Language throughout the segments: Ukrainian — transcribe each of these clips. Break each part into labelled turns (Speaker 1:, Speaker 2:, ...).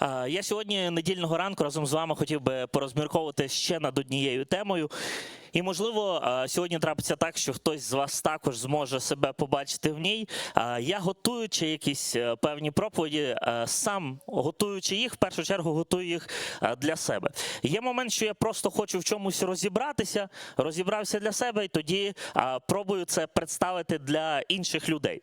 Speaker 1: А, Я сьогодні недільного ранку разом з вами хотів би порозмірковувати ще над однією темою. І можливо, сьогодні трапиться так, що хтось з вас також зможе себе побачити в ній. Я готуючи якісь е, певні проповіді, е, сам готуючи їх, в першу чергу готую їх е, для себе. Є момент, що я просто хочу в чомусь розібратися, розібрався для себе, і тоді пробую це представити для інших людей.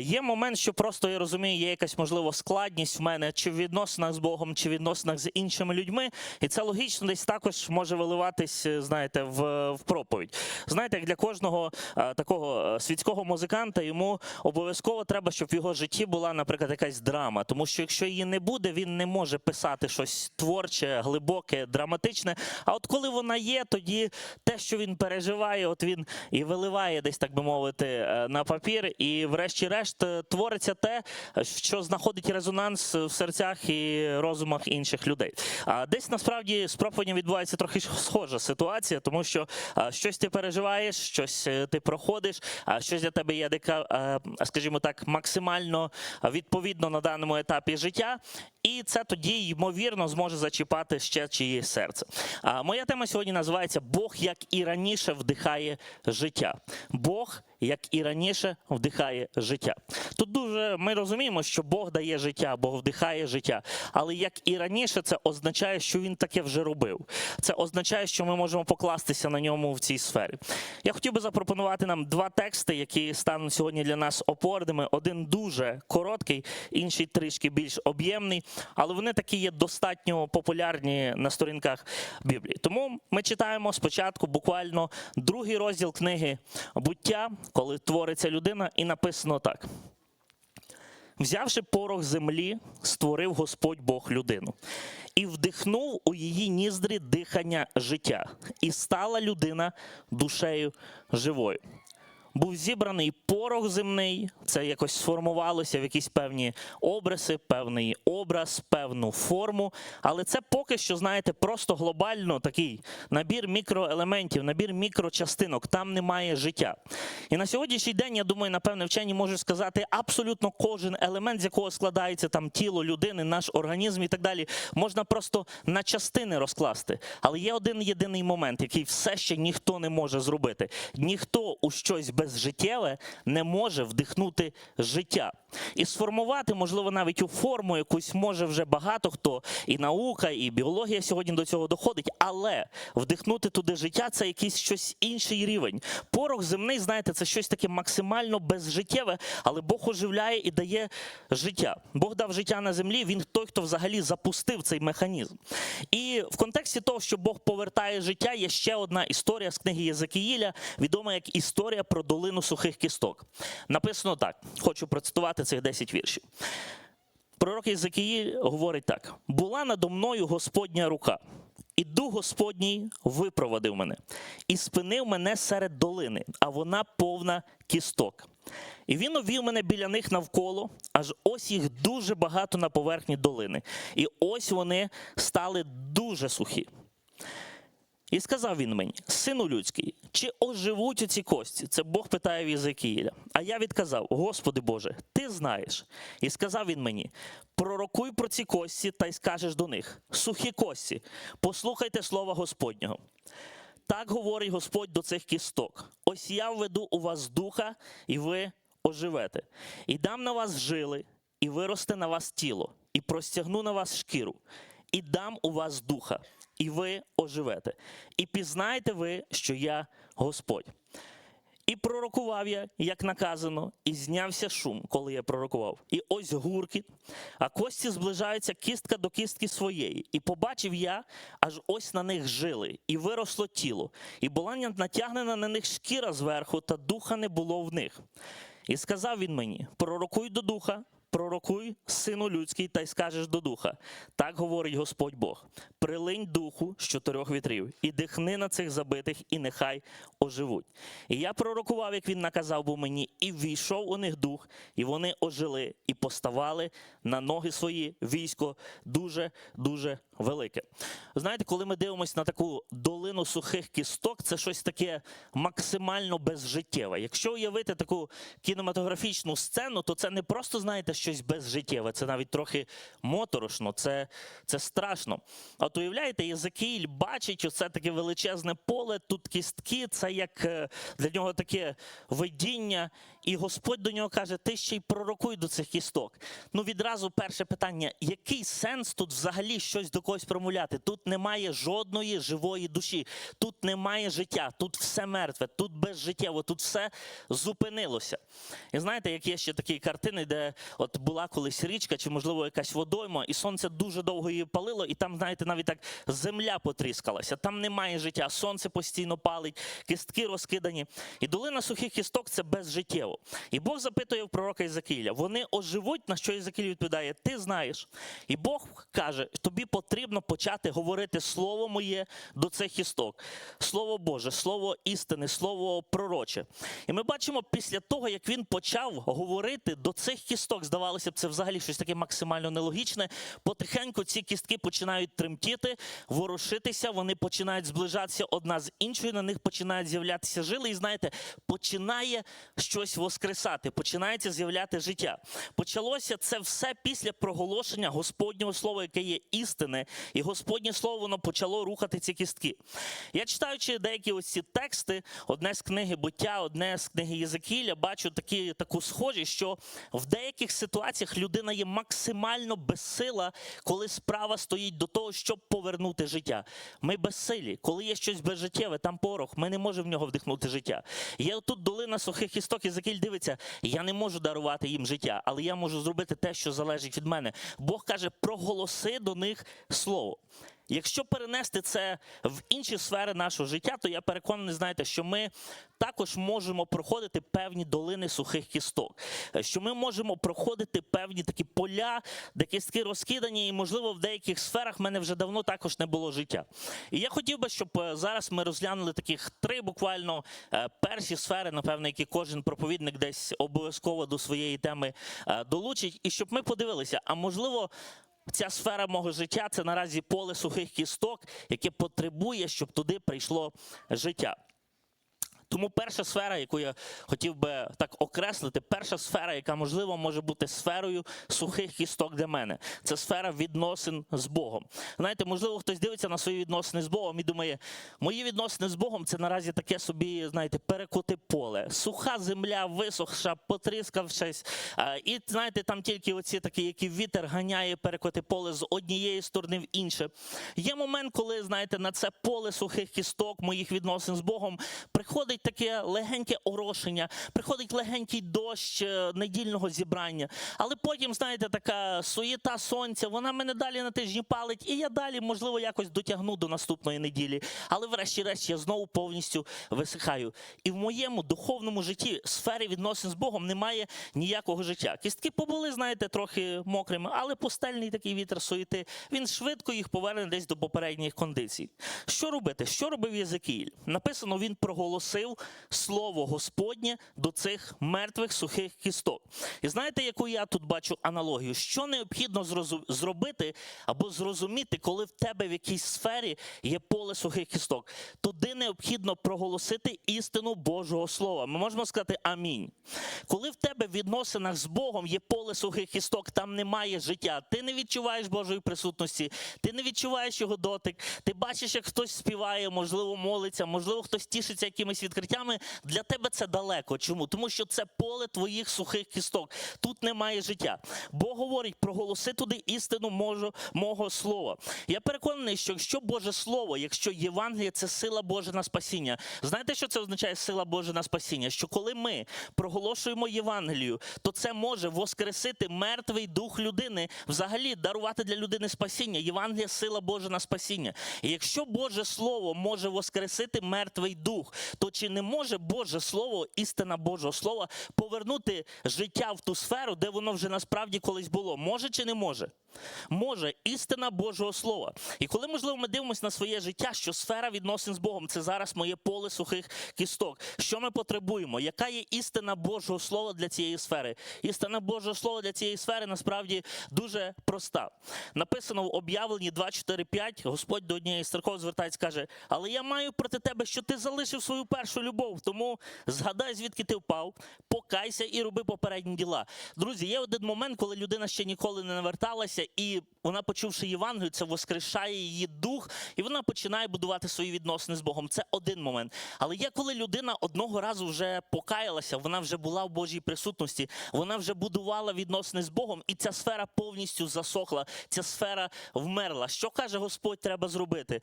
Speaker 1: Є момент, що просто я розумію, є якась можливо складність в мене чи в відносинах з Богом, чи в відносинах з іншими людьми, і це логічно десь також може виливатись, е, знаєте, в, в проповідь. Знаєте, як для кожного е, такого е, світського музиканта йому обов'язково треба, щоб в його житті була, наприклад, якась драма. Тому що якщо її не буде, він не може писати щось творче, глибоке, драматичне. А от коли вона є, тоді те, що він переживає, от він і виливає десь, так би мовити, е, на папір, і врешті-решт твориться те, що знаходить резонанс в серцях і розумах інших людей. А десь насправді з проповіддям відбувається трохи схожа ситуація, тому що щось ти переживаєш, щось е, ти проходиш, а щось для тебе є дека, е, скажімо так, максимально відповідно на даному етапі життя. І це тоді, ймовірно, зможе зачіпати ще чиєсь серце. А моя тема сьогодні називається Бог, як і раніше, вдихає життя. Бог, як і раніше, вдихає життя. Тут дуже ми розуміємо, що Бог дає життя, Бог вдихає життя. Але як і раніше, це означає, що він таке вже робив. Це означає, що ми можемо покластися на ньому в цій сфері. Я хотів би запропонувати нам два тексти, які стануть сьогодні для нас опорними. Один дуже короткий, інший трішки більш об'ємний, але вони такі є достатньо популярні на сторінках Біблії. Тому ми читаємо спочатку буквально другий розділ книги буття, коли твориться людина, і написано так. Взявши порох землі, створив Господь Бог людину і вдихнув у її ніздрі дихання життя, і стала людина душею живою. Був зібраний порох земний, це якось сформувалося в якісь певні обриси, певний образ, певну форму. Але це поки що, знаєте, просто глобально такий набір мікроелементів, набір мікрочастинок. Там немає життя. І на сьогоднішній день, я думаю, напевне, вчені можуть сказати, абсолютно кожен елемент, з якого складається там тіло людини, наш організм і так далі, можна просто на частини розкласти. Але є один єдиний момент, який все ще ніхто не може зробити. Ніхто у щось безжиттєве не може вдихнути життя. І сформувати, можливо, навіть у форму якусь може вже багато хто, і наука, і біологія сьогодні до цього доходить, але вдихнути туди життя це якийсь щось інший рівень. Порох земний, знаєте, це щось таке максимально безжиттєве, але Бог оживляє і дає життя. Бог дав життя на землі, він той, хто взагалі запустив цей механізм. І в контексті того, що Бог повертає життя, є ще одна історія з книги Єзекіїля, відома як історія про долину сухих кісток. Написано так: хочу процитувати цих 10 віршів. Пророк Єзекіїль говорить так: була надо мною Господня рука. І дух Господній випровадив мене і спинив мене серед долини, а вона повна кісток. І він увів мене біля них навколо, аж ось їх дуже багато на поверхні долини. І ось вони стали дуже сухі. І сказав він мені, сину людський, чи оживуть оці кості? Це Бог питає в Єзекіїля. А я відказав: Господи Боже, ти знаєш. І сказав він мені: пророкуй про ці кості та й скажеш до них: сухі кості, послухайте слова Господнього. Так говорить Господь до цих кісток. Ось я введу у вас духа, і ви оживете. І дам на вас жили, і виросте на вас тіло, і простягну на вас шкіру, і дам у вас духа, і ви оживете. І пізнаєте ви, що я Господь. І пророкував я, як наказано, і знявся шум, коли я пророкував. І ось гуркіт, а кості зближаються кістка до кістки своєї. І побачив я, аж ось на них жили, і виросло тіло, і була натягнена на них шкіра зверху, та духа не було в них. І сказав він мені: пророкуй до духа, пророкуй, сину людський, та й скажеш до духа. Так говорить Господь Бог: прилинь духу з чотирьох вітрів, і дихни на цих забитих, і нехай оживуть. І я пророкував, як він наказав був мені, і ввійшов у них дух, і вони ожили, і поставали на ноги свої військо дуже дуже велике. Знаєте, коли ми дивимося на таку долину сухих кісток, це щось таке максимально безжиттєве. Якщо уявити таку кінематографічну сцену, то це не просто знаєте щось безжиттєве. Це навіть трохи моторошно, це, це страшно. От уявляєте, Єзекіїль бачить оце таке величезне поле, тут кістки, це як е, для нього таке видіння. І Господь до нього каже: ти ще й пророкуй до цих кісток. Ну відразу перше питання: який сенс тут взагалі щось до когось промовляти? Тут немає жодної живої душі, тут немає життя, тут все мертве, тут безжиттєво, тут все зупинилося. І знаєте, як є ще такі картини, де от була колись річка, чи можливо якась водойма, і сонце дуже довго її палило, і там, знаєте, навіть так земля потріскалася. Там немає життя, сонце постійно палить, кістки розкидані. І долина сухих кісток це безжиттєво. І Бог запитує в пророка Ізакіля, вони оживуть, на що Ізакіль відповідає: Ти знаєш. І Бог каже: тобі потрібно почати говорити слово моє до цих кісток. Слово Боже, слово істини, слово пророче. І ми бачимо після того, як він почав говорити до цих кісток, здавалося б, це взагалі щось таке максимально нелогічне. Потихеньку ці кістки починають тремтіти, ворушитися, вони починають зближатися одна з іншою, на них починають з'являтися жили, і знаєте, починає щось воскресати, починається з'являти життя. Почалося це все після проголошення Господнього слова, яке є істине, і Господнє слово воно почало рухати ці кістки. Я читаючи деякі ось ці тексти, одне з книги буття, одне з книги Єзекіля, бачу такі, таку схожість, що в деяких ситуаціях людина є максимально безсила, коли справа стоїть до того, щоб повернути життя. Ми безсилі. Коли є щось безжиттєве, там порох, ми не можемо в нього вдихнути життя. Є тут долина сухих істок, Єзекіль дивиться, я не можу дарувати їм життя, але я можу зробити те, що залежить від мене. Бог каже, проголоси до них слово. Якщо перенести це в інші сфери нашого життя, то я переконаний, знаєте, що ми також можемо проходити певні долини сухих кісток, Е, що ми можемо проходити певні такі поля, де кістки розкидані, і можливо в деяких сферах в мене вже давно також не було життя. І я хотів би, щоб е, зараз ми розглянули таких три буквально е, перші сфери, напевно, які кожен проповідник десь обов'язково до своєї теми долучить, і щоб ми подивилися, а можливо. Ця сфера мого життя це наразі поле сухих кісток, яке потребує, щоб туди прийшло життя. Тому перша сфера, яку я хотів би так окреслити, перша сфера, яка можливо може бути сферою сухих кісток для мене, це сфера відносин з Богом. Знаєте, можливо, хтось дивиться на свої відносини з Богом і думає, мої відносини з Богом це наразі таке собі, знаєте, перекути поле. Суха земля, висохша, потріскавшись. І знаєте, там тільки оці такі, які вітер ганяє перекоти поле з однієї сторони в інше. Є момент, коли, знаєте, на це поле сухих кісток моїх відносин з Богом приходить таке легеньке орошення, приходить легенький дощ е, недільного зібрання. Але потім, знаєте, така суєта сонця, вона мене далі на тижні палить, і я далі, можливо, якось дотягну до наступної неділі. Але врешті-решт я знову повністю висихаю. І в моєму духовному житті, сфері відносин з Богом, немає ніякого життя. Кістки побули, знаєте, трохи мокрими, але пустельний такий вітер суєти, він швидко їх поверне десь до попередніх кондицій. Що робити? Що робив Єзекіїль? Написано, він проголосив слово Господнє до цих мертвих сухих кісток. І знаєте, яку я тут бачу аналогію? Що необхідно зробити або зрозуміти, коли в тебе в якійсь сфері є поле сухих кісток? Туди необхідно проголосити істину Божого Слова. Ми можемо сказати амінь. Коли в тебе в відносинах з Богом є поле сухих кісток, там немає життя. Ти не відчуваєш Божої присутності, ти не відчуваєш його дотик. Ти бачиш, як хтось співає, можливо, молиться, можливо, хтось тішиться якимись відкриттями. Для тебе це далеко. Чому? Тому що це поле твоїх сухих кісток. Тут немає життя. Бог говорить, проголоси туди істину можу, мого слова. Я переконаний, що якщо Боже Слово, якщо Євангеліє це сила Божа на спасіння. Знаєте, що це означає сила Божа на спасіння? Що коли ми проголошуємо Євангелію, то це може воскресити мертвий дух людини, взагалі дарувати для людини спасіння. Євангелія сила Божа на спасіння. І якщо Боже Слово може воскресити мертвий дух, то чи не може Боже Слово, істина Божого Слова, повернути життя в ту сферу, де воно вже насправді колись було? Може чи не може? Може істина Божого Слова. І коли, можливо, ми дивимося на своє життя, що сфера відносин з Богом це зараз моє поле сухих кісток. Що ми потребуємо? Яка є істина Божого Слова для цієї сфери? Істина Божого Слова для цієї сфери насправді дуже проста. Написано в об'явленні 2.4.5, Господь до однієї з церков звертається, каже: Але я маю проти тебе, що ти залишив свою першу любов. Тому згадай, звідки ти впав, покайся і роби попередні діла. Друзі, є один момент, коли людина ще ніколи не наверталася, і вона, почувши Євангелію, це воскрешає її дух, і вона починає будувати свої відносини з Богом. Це один момент. Але є коли людина одного разу вже покаялася, вона вже була в Божій присутності, вона вже будувала відносини з Богом, і ця сфера повністю засохла, ця сфера вмерла. Що каже Господь, треба зробити?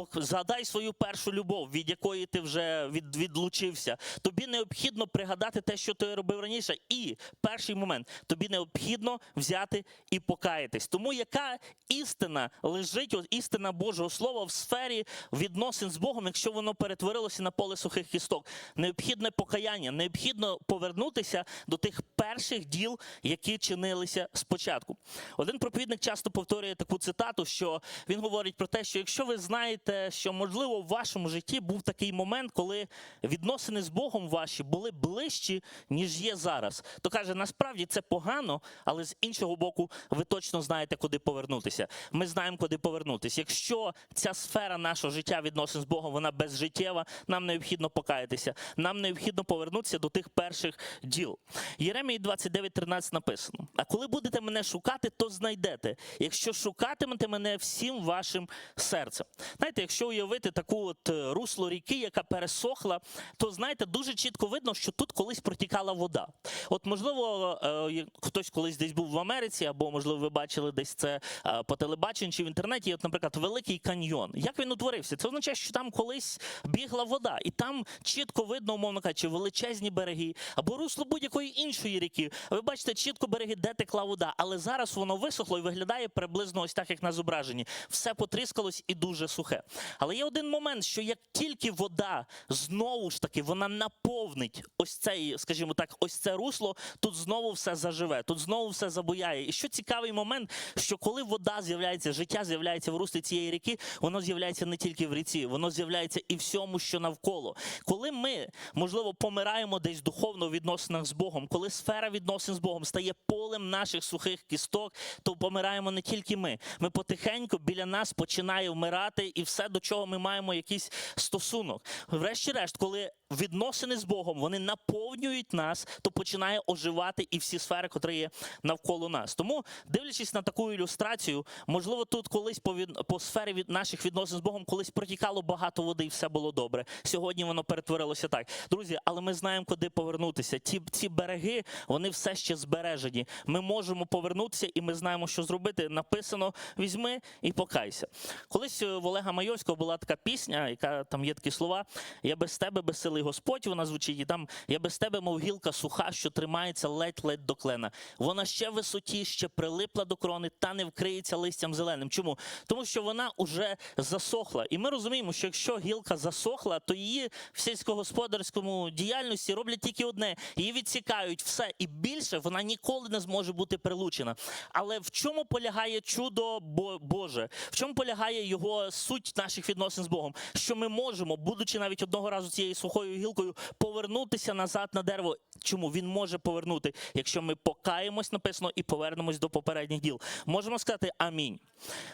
Speaker 1: Пок- Згадай свою першу любов, від якої ти вже від, відлучився. Тобі необхідно пригадати те, що ти робив раніше. І перший момент тобі необхідно взяти і покаятись. Тому яка істина лежить, от істина Божого Слова в сфері відносин з Богом, якщо воно перетворилося на поле сухих кісток? Необхідне покаяння, необхідно повернутися до тих перших діл, які чинилися спочатку. Один проповідник часто повторює таку цитату, що він говорить про те, що якщо ви знаєте, що можливо в вашому житті був такий момент, коли відносини з Богом ваші були ближчі, ніж є зараз, то каже, насправді це погано, але з іншого боку, ви точно знаєте, куди повернутися. Ми знаємо, куди повернутися. Якщо ця сфера нашого життя відносин з Богом, вона безжиттєва, нам необхідно покаятися. Нам необхідно повернутися до тих перших діл. Єремії 29.13 написано: А коли будете мене шукати, то знайдете, якщо шукатимете мене всім вашим серцем. Знаєте, якщо уявити таку от е, русло ріки, яка пересохла, то знаєте, дуже чітко видно, що тут колись протікала вода. От, можливо, е, хтось колись десь був в Америці, або можливо, ви бачили десь це е, по телебаченню чи в інтернеті. От, наприклад, Великий каньйон. Як він утворився? Це означає, що там колись бігла вода, і там чітко видно, умовно кажучи, величезні береги або русло будь-якої іншої ріки. Ви бачите чітко береги, де текла вода, але зараз воно висохло і виглядає приблизно ось так, як на зображенні. Все потріскалось і дуже сухе. Але є один момент, що як тільки вода знову ж таки вона наповнить ось цей, скажімо так, ось це русло, тут знову все заживе, тут знову все забуяє. І що цікавий момент, що коли вода з'являється, життя з'являється в руслі цієї ріки, воно з'являється не тільки в ріці, воно з'являється і всьому, що навколо. Коли ми, можливо, помираємо десь духовно в відносинах з Богом, коли сфера відносин з Богом стає полем наших сухих кісток, то помираємо не тільки ми. Ми потихеньку біля нас починає вмирати, і все, до чого ми маємо якийсь стосунок. Врешті-решт, коли відносини з Богом вони наповнюють нас, то починає оживати і всі сфери, котрі є навколо нас. Тому, дивлячись на таку ілюстрацію, можливо, тут колись по, від... по сфері від наших відносин з Богом колись протікало багато води, і все було добре. Сьогодні воно перетворилося так. Друзі, але ми знаємо, куди повернутися. Ті, ці береги вони все ще збережені. Ми можемо повернутися, і ми знаємо, що зробити. Написано: візьми і покайся. Колись е, в Олега Майовського була така пісня, яка там є такі слова: Я без тебе безсилий Господь. Вона звучить, і там я без тебе, мов гілка суха, що тримається ледь-ледь до клена. Вона ще висоті, ще прилипла до крони, та не вкриється листям зеленим. Чому? Тому що вона уже засохла. І ми розуміємо, що якщо гілка засохла, то її в сільськогосподарському діяльності роблять тільки одне: її відсікають все, і більше вона ніколи не зможе бути прилучена. Але в чому полягає чудо Боже? В чому полягає його суть наших відносин з Богом? Що ми можемо, будучи навіть одного разу цією сухою гілкою, повернутися назад на дерево. Чому він може повернути, якщо ми покаємось, написано, і повернемось до попередніх діл? Можемо сказати амінь.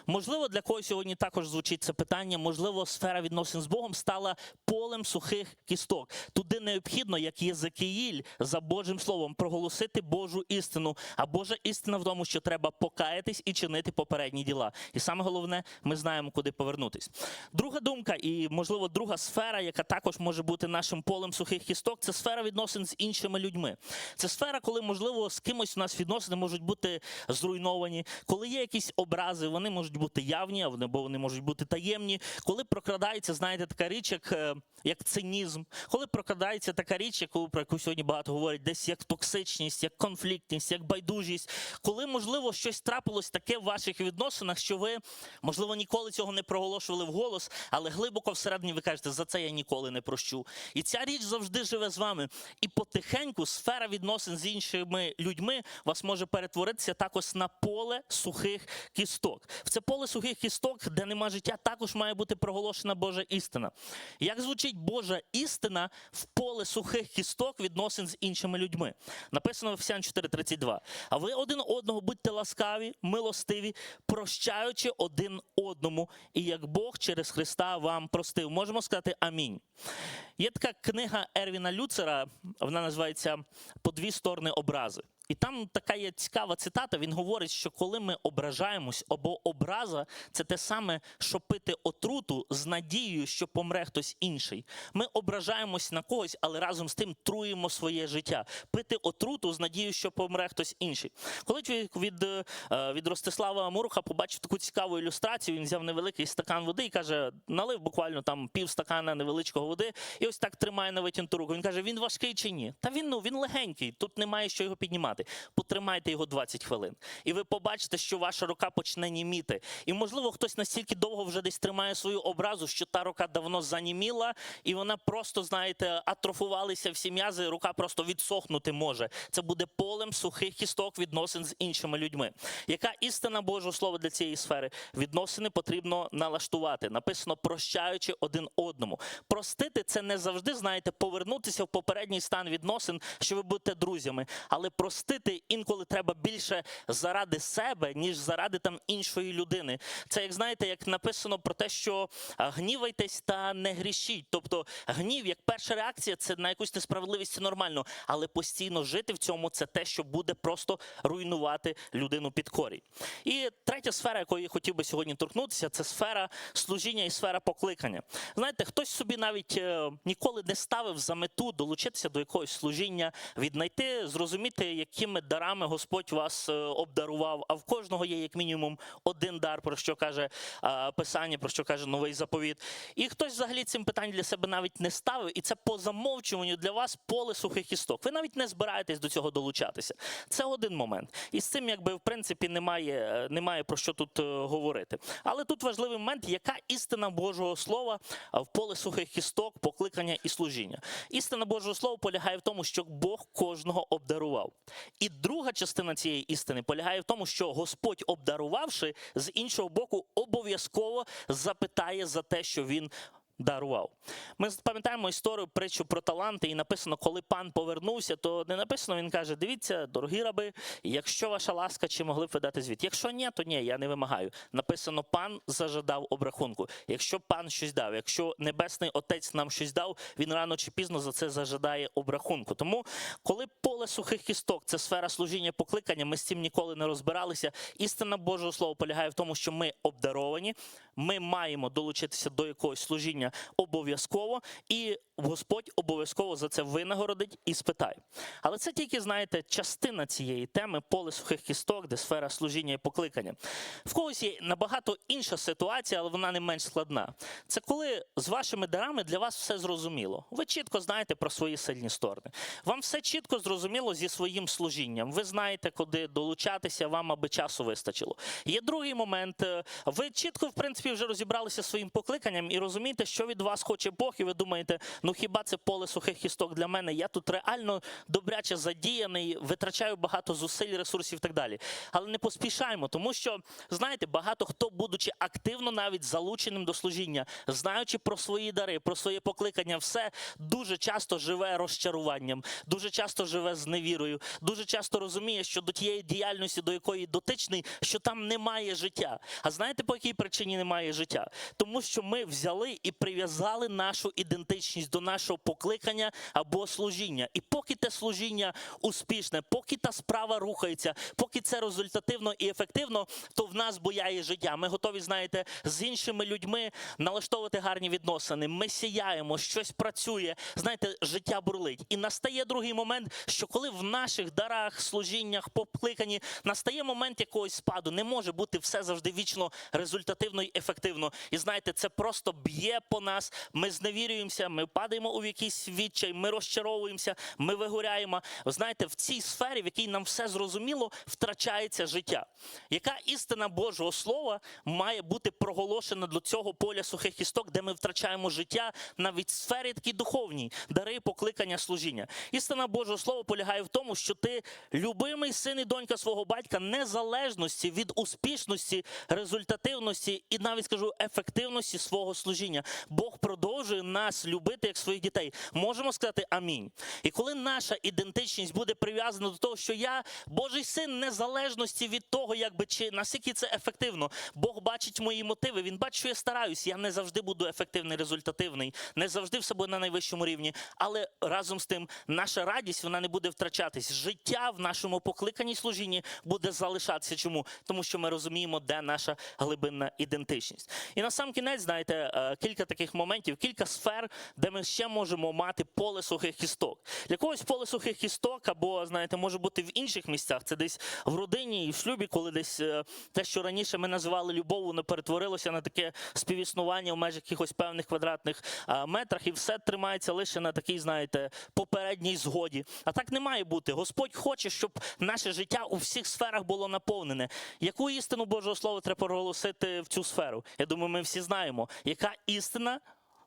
Speaker 1: Можливо, для когось сьогодні також звучить це питання. Можливо, сфера відносин з Богом стала полем сухих кісток. Туди необхідно, як Єзекиїль, за Божим словом, проголосити Божу істину. А Божа істина в тому, що треба покаятись і чинити попередні діла. І саме головне, ми знаємо, куди повернутись. Друга думка, і можливо, друга сфера, яка також може бути нашим полем сухих кісток, це сфера відносин з іншими людьми. Це сфера, коли можливо з кимось у нас відносини можуть бути зруйновані, коли є якісь образи, вони можуть бути явні, або вони можуть бути таємні. Коли прокрадається, знаєте, така річ, як, е, як цинізм, коли прокрадається така річ, яку про яку сьогодні багато говорять, десь як токсичність, як конфліктність, як байдужість, коли можливо щось трапилось таке в ваших відносинах, що ви можливо ніколи цього не проголошували вголос, але глибоко всередині ви кажете, за це я ніколи не прощу. І ця річ завжди живе з вами. І потихеньку сфера відносин з іншими людьми вас може перетворитися також на поле сухих кісток. В це поле сухих кісток, де нема життя, також має бути проголошена Божа істина. Як звучить Божа істина в поле сухих кісток відносин з іншими людьми? Написано в Ефесян 4:32. А ви один одного будьте ласкаві, милостиві, прощаючи один одному, і як Бог через Христа вам простив. Можемо сказати амінь. Є така книга Ервіна Люцера, вона називається По дві сторони образи. І там така є цікава цитата. Він говорить, що коли ми ображаємось, або образа це те саме, що пити отруту з надією, що помре хтось інший. Ми ображаємось на когось, але разом з тим труїмо своє життя. Пити отруту з надією, що помре хтось інший. Коли чоловік від, е, від Ростислава Муруха побачив таку цікаву ілюстрацію, він взяв невеликий стакан води і каже: налив буквально там пів стакана невеличкого води, і ось так тримає на витягнуту руку. Він каже: він важкий чи ні? Та він ну він легенький, тут немає що його піднімати. Потримайте його 20 хвилин, і ви побачите, що ваша рука почне німіти. І можливо, хтось настільки довго вже десь тримає свою образу, що та рука давно заніміла, і вона просто, знаєте, атрофувалися всі м'язи, рука просто відсохнути може. Це буде полем сухих кісток відносин з іншими людьми. Яка істина Божого слова для цієї сфери? Відносини потрібно налаштувати. Написано прощаючи один одному. Простити це не завжди, знаєте, повернутися в попередній стан відносин, що ви будете друзями, але простити інколи треба більше заради себе, ніж заради там іншої людини. Це як знаєте, як написано про те, що гнівайтесь та не грішіть. Тобто гнів, як перша реакція, це на якусь несправедливість це нормально, але постійно жити в цьому це те, що буде просто руйнувати людину під корінь. І третя сфера, якої я хотів би сьогодні торкнутися, це сфера служіння і сфера покликання. Знаєте, хтось собі навіть е, ніколи не ставив за мету долучитися до якогось служіння, віднайти, зрозуміти, якими дарами Господь вас е, обдарував. А в кожного є як мінімум один дар, про що каже е, Писання, про що каже новий заповіт. І хтось взагалі цим питань для себе навіть не ставив, і це по замовчуванню для вас поле сухих істок. Ви навіть не збираєтесь до цього долучатися. Це один момент. І з цим, якби в принципі, немає, е, немає про що тут говорити. Але тут важливий момент, яка істина Божого Слова в поле сухих кісток, покликання і служіння. Істина Божого Слова полягає в тому, що Бог кожного обдарував. І друга частина цієї істини полягає в тому, що Господь, обдарувавши, з іншого боку, обов'язково запитає за те, що він. Дарував. Ми пам'ятаємо історію притчу про таланти, і написано, коли пан повернувся, то не написано, він каже: дивіться, дорогі раби, якщо ваша ласка, чи могли б ви дати звіт? Якщо ні, то ні, я не вимагаю. Написано, пан зажадав обрахунку. Якщо пан щось дав, якщо небесний отець нам щось дав, він рано чи пізно за це зажадає обрахунку. Тому, коли поле сухих кісток це сфера служіння покликання, ми з цим ніколи не розбиралися. Істина Божого Слова полягає в тому, що ми обдаровані, ми маємо долучитися до якогось служіння обов'язково, і Господь обов'язково за це винагородить і спитає. Але це тільки, знаєте, частина цієї теми поле сухих кісток, де сфера служіння і покликання. В когось є набагато інша ситуація, але вона не менш складна. Це коли з вашими дарами для вас все зрозуміло. Ви чітко знаєте про свої сильні сторони. Вам все чітко зрозуміло зі своїм служінням. Ви знаєте, куди долучатися, вам аби часу вистачило. Є другий момент. е, Ви чітко, в принципі, вже розібралися зі своїм покликанням і розумієте, що від вас хоче Бог, і ви думаєте, ну хіба це поле сухих кісток для мене? Я тут реально добряче задіяний, витрачаю багато зусиль, ресурсів і так далі. Але не поспішаємо, тому що знаєте, багато хто, будучи активно навіть залученим до служіння, знаючи про свої дари, про своє покликання, все дуже часто живе розчаруванням, дуже часто живе з невірою, дуже часто розуміє, що до тієї діяльності, до якої дотичний, що там немає життя. А знаєте, по якій причині немає життя? Тому що ми взяли і прив'язали нашу ідентичність до нашого покликання або служіння. І поки те служіння успішне, поки та справа рухається, поки це результативно і ефективно, то в нас бояє життя. Ми готові, знаєте, з іншими людьми налаштовувати гарні відносини. Ми сіяємо, щось працює. Знаєте, життя бурлить. І настає другий момент, що коли в наших дарах, служіннях, покликанні настає момент якогось спаду, не може бути все завжди вічно результативно і ефективно. І знаєте, це просто б'є по по нас, ми зневірюємося, ми падаємо у якийсь відчай, ми розчаровуємося, ми вигоряємо. Ви знаєте, в цій сфері, в якій нам все зрозуміло, втрачається життя. Яка істина Божого Слова має бути проголошена до цього поля сухих кісток, де ми втрачаємо життя навіть в сфері такій духовній, дари покликання служіння. Істина Божого Слова полягає в тому, що ти любимий син і донька свого батька, незалежності від успішності, результативності і навіть скажу ефективності свого служіння. Бог продовжує нас любити як своїх дітей. Можемо сказати амінь. І коли наша ідентичність буде прив'язана до того, що я Божий син, незалежності від того, якби чи наскільки це ефективно, Бог бачить мої мотиви. Він бачить, що я стараюсь. Я не завжди буду ефективний, результативний, не завжди все буде на найвищому рівні. Але разом з тим, наша радість вона не буде втрачатись. Життя в нашому покликанні служінні буде залишатися. Чому? Тому що ми розуміємо, де наша глибинна ідентичність. І на сам кінець, знаєте, е, кілька таких моментів, кілька сфер, де ми ще можемо мати поле сухих кісток. Для когось поле сухих кісток, або знаєте, може бути в інших місцях. Це десь в родині і в шлюбі, коли десь е, те, що раніше ми називали любов'ю, не перетворилося на таке співіснування в межах якихось певних квадратних е, метрах, і все тримається лише на такій, знаєте, попередній згоді. А так не має бути. Господь хоче, щоб наше життя у всіх сферах було наповнене. Яку істину Божого Слова треба проголосити в цю сферу? Я думаю, ми всі знаємо, яка істина. না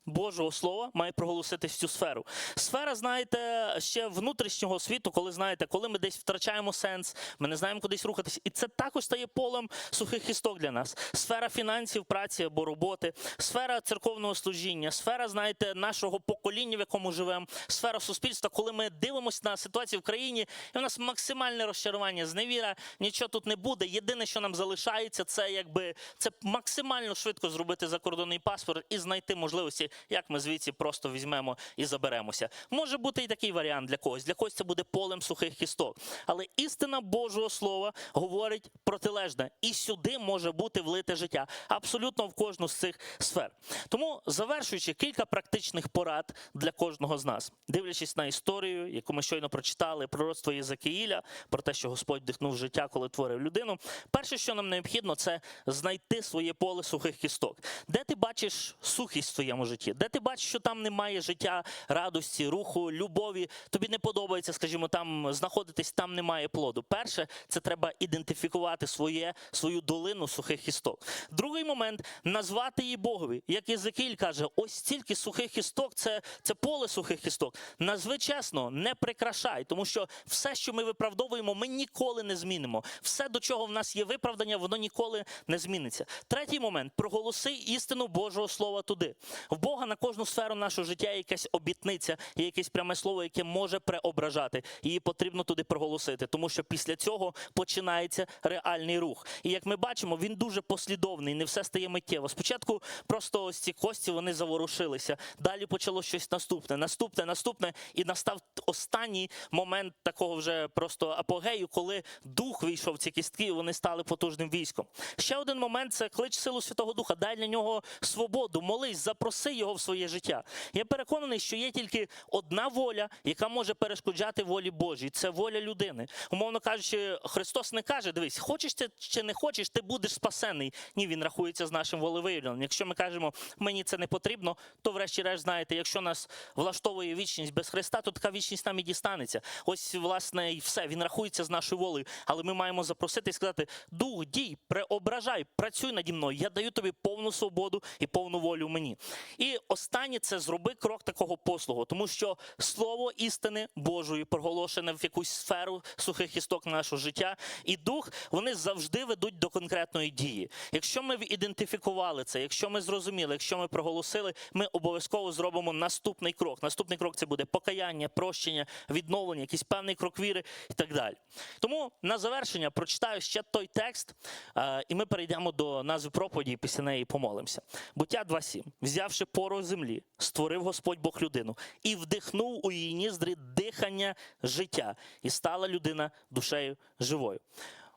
Speaker 1: Божого слова має проголоситись в цю сферу. Сфера, знаєте, ще внутрішнього світу, коли знаєте, коли ми десь втрачаємо сенс, ми не знаємо кудись рухатись, і це також стає полем сухих кісток для нас. Сфера фінансів, праці або роботи, сфера церковного служіння, сфера, знаєте, нашого покоління, в якому живемо, сфера суспільства, коли ми дивимося на ситуацію в країні, і у нас максимальне розчарування, зневіра, нічого тут не буде. Єдине, що нам залишається, це якби це максимально швидко зробити закордонний паспорт і знайти можливості, як ми звідси просто візьмемо і заберемося. Може бути і такий варіант для когось. Для когось це буде полем сухих кісток. Але істина Божого Слова говорить протилежне, і сюди може бути влите життя абсолютно в кожну з цих сфер. Тому, завершуючи кілька практичних порад для кожного з нас, дивлячись на історію, яку ми щойно прочитали, пророцтво Єзекіїля, про те, що Господь вдихнув життя, коли творив людину. Перше, що нам необхідно, це знайти своє поле сухих кісток. Де ти бачиш сухість в своєму житті? Де ти бачиш, що там немає життя, радості, руху, любові? Тобі не подобається, скажімо, там знаходитись, там немає плоду. Перше, це треба ідентифікувати своє, свою долину сухих кісток. Другий момент назвати її Богові. Як Єзекіль каже, ось стільки сухих кісток, це, це поле сухих кісток. Назви чесно, не прикрашай, тому що все, що ми виправдовуємо, ми ніколи не змінимо. Все, до чого в нас є виправдання, воно ніколи не зміниться. Третій момент проголоси істину Божого Слова туди. В Бога на кожну сферу нашого життя якась обітниця, є якесь пряме слово, яке може преображати. Її потрібно туди проголосити, тому що після цього починається реальний рух. І як ми бачимо, він дуже послідовний, не все стає миттєво. Спочатку просто ось ці кості вони заворушилися. Далі почало щось наступне, наступне, наступне, і настав останній момент такого вже просто апогею, коли дух вийшов в ці кістки, і вони стали потужним військом. Ще один момент це клич силу Святого Духа. Дай для нього свободу, молись, запроси його в своє життя. Я переконаний, що є тільки одна воля, яка може перешкоджати волі Божій. Це воля людини. Умовно кажучи, Христос не каже: дивись, хочеш ти чи не хочеш, ти будеш спасений. Ні, він рахується з нашим волевиявленням. Якщо ми кажемо, мені це не потрібно, то врешті-решт, знаєте, якщо нас влаштовує вічність без Христа, то така вічність нам і дістанеться. Ось, власне, і все. Він рахується з нашою волею. Але ми маємо запросити і сказати: Дух, дій, преображай, працюй наді мною. Я даю тобі повну свободу і повну волю мені. І останнє це зроби крок такого послугу, тому що слово істини Божої проголошене в якусь сферу сухих істок нашого життя, і дух вони завжди ведуть до конкретної дії. Якщо ми ідентифікували це, якщо ми зрозуміли, якщо ми проголосили, ми обов'язково зробимо наступний крок. Наступний крок це буде покаяння, прощення, відновлення, якийсь певний крок віри і так далі. Тому на завершення прочитаю ще той текст, е, і ми перейдемо до назви проповіді, і після неї помолимося. Буття 2.7. Взявши порох землі, створив Господь Бог людину і вдихнув у її ніздрі дихання життя, і стала людина душею живою.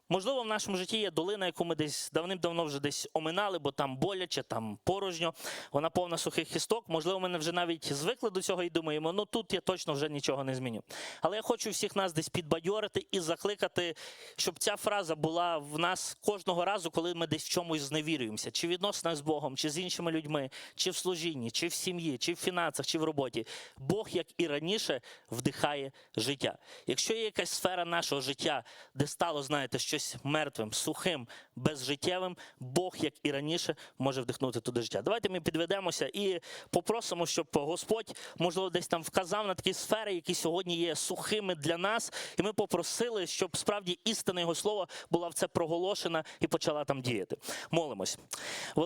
Speaker 1: Можливо, в нашому житті є долина, яку ми десь давним-давно вже десь оминали, бо там боляче, там порожньо, вона повна сухих кісток. Можливо, ми вже навіть звикли до цього і думаємо, ну тут я точно вже нічого не зміню. Але я хочу всіх нас десь підбадьорити і закликати, щоб ця фраза була в нас кожного разу, коли ми десь в чомусь зневірюємося, чи відносинах з Богом, чи з іншими людьми, чи в служінні, чи в сім'ї, чи в фінансах, чи в роботі. Бог, як і раніше, вдихає життя. Якщо є якась сфера нашого життя, де стало, знаєте, щось мертвим, сухим, безжиттєвим, Бог, як і раніше, може вдихнути туди життя. Давайте ми підведемося і попросимо, щоб Господь, можливо, десь там вказав на такі сфери, які сьогодні є сухими для нас, і ми попросили, щоб справді істина Його слова була в це проголошена і почала там діяти. Молимось.